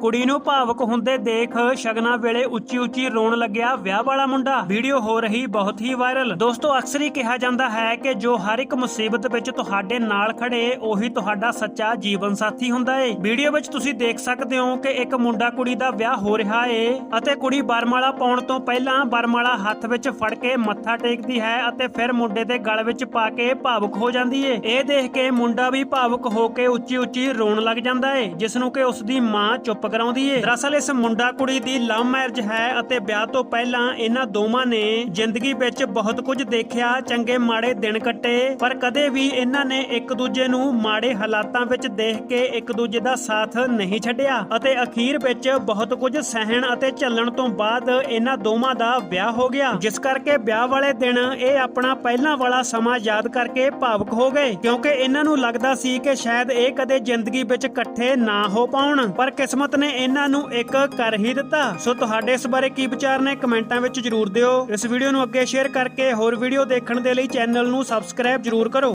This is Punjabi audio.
ਕੁੜੀ ਨੂੰ ਭਾਵੁਕ ਹੁੰਦੇ ਦੇਖ ਸ਼ਗਨਾਂ ਵੇਲੇ ਉੱਚੀ ਉੱਚੀ ਰੋਣ ਲੱਗਿਆ ਵਿਆਹ ਵਾਲਾ ਮੁੰਡਾ। ਵੀਡੀਓ ਹੋ ਰਹੀ ਬਹੁਤ ਹੀ ਵਾਇਰਲ। ਦੋਸਤੋ, ਅਕਸਰ ਹੀ ਕਿਹਾ ਜਾਂਦਾ ਹੈ ਕਿ ਜੋ ਹਰ ਇੱਕ ਮੁਸੀਬਤ ਵਿੱਚ ਤੁਹਾਡੇ ਨਾਲ ਖੜੇ, ਉਹੀ ਤੁਹਾਡਾ ਸੱਚਾ ਜੀਵਨ ਸਾਥੀ ਹੁੰਦਾ ਏ। ਵੀਡੀਓ ਵਿੱਚ ਤੁਸੀਂ ਦੇਖ ਸਕਦੇ ਹੋ ਕਿ ਇੱਕ ਮੁੰਡਾ ਕੁੜੀ ਦਾ ਵਿਆਹ ਹੋ ਰਿਹਾ ਏ ਅਤੇ ਕੁੜੀ ਬਰਮਾਲਾ ਪਾਉਣ ਤੋਂ ਪਹਿਲਾਂ ਬਰਮਾਲਾ ਹੱਥ ਵਿੱਚ ਫੜ ਕੇ ਮੱਥਾ ਟੇਕਦੀ ਹੈ ਅਤੇ ਫਿਰ ਮੁੰਡੇ ਦੇ ਗਲ ਵਿੱਚ ਪਾ ਕੇ ਭਾਵੁਕ ਹੋ ਜਾਂਦੀ ਏ। ਇਹ ਦੇਖ ਕੇ ਮੁੰਡਾ ਵੀ ਭਾਵੁਕ ਹੋ ਕੇ ਉੱਚੀ ਉੱਚੀ ਰੋਣ ਲੱਗ ਜਾਂਦਾ ਏ, ਜਿਸ ਨੂੰ ਕਿ ਉਸ ਦੀ ਮਾਂ ਚੁੱਪ ਕਰਾਉਂਦੀ ਏ। ਦਰਅਸਲ ਇਸ ਮੁੰਡਾ ਕੁੜੀ ਦੀ ਲਵ ਮੈਰਿਜ ਹੈ ਅਤੇ ਵਿਆਹ ਤੋਂ ਪਹਿਲਾਂ ਇਹਨਾਂ ਦੋਵਾਂ ਨੇ ਜ਼ਿੰਦਗੀ ਵਿੱਚ ਬਹੁਤ ਕੁਝ ਦੇਖਿਆ, ਚੰਗੇ ਮਾੜੇ ਦਿਨ ਕੱਟੇ, ਪਰ ਕਦੇ ਵੀ ਇਹਨਾਂ ਨੇ ਇੱਕ ਦੂਜੇ ਨੂੰ ਮਾੜੇ ਹਾਲਾਤਾਂ ਵਿੱਚ ਦੇਖ ਕੇ ਇੱਕ ਦੂਜੇ ਦਾ ਸਾਥ ਨਹੀਂ ਛੱਡਿਆ ਅਤੇ ਅਖੀਰ ਵਿੱਚ ਬਹੁਤ ਕੁਝ ਸਹਿਣ ਅਤੇ ਝੱਲਣ ਤੋਂ ਬਾਅਦ ਇਹਨਾਂ ਦੋਵਾਂ ਦਾ ਵਿਆਹ ਹੋ ਗਿਆ। ਜਿਸ ਕਰਕੇ ਵਿਆਹ ਵਾਲੇ ਦਿਨ ਇਹ ਆਪਣਾ ਪਹਿਲਾਂ ਵਾਲਾ ਸਮਾਂ ਯਾਦ ਕਰਕੇ ਭਾਵੁਕ ਹੋ ਗਏ, ਕਿਉਂਕਿ ਇਹਨਾਂ ਨੂੰ ਲੱਗਦਾ ਸੀ ਕਿ ਸ਼ਾਇਦ ਇਹ ਕਦੇ ਜ਼ਿੰਦਗੀ ਵਿੱਚ ਇਕੱਠੇ ਨਾ ਹੋ ਪਾਉਣ। ਪਰ ਕਿਸਮਤ ਨੇ ਇਹਨਾਂ ਨੂੰ ਇੱਕ ਕਰ ਹੀ ਦਿੱਤਾ। ਸੋ ਤੁਹਾਡੇ ਇਸ ਬਾਰੇ ਕੀ ਵਿਚਾਰ ਨੇ ਕਮੈਂਟਾਂ ਵਿੱਚ ਜਰੂਰ ਦਿਓ। ਇਸ ਵੀਡੀਓ ਨੂੰ ਅੱਗੇ ਸ਼ੇਅਰ ਕਰਕੇ ਹੋਰ ਵੀਡੀਓ ਦੇਖਣ ਦੇ ਲਈ ਚੈਨਲ ਨੂੰ ਸਬਸਕ੍ਰਾਈਬ ਜਰੂਰ ਕਰੋ।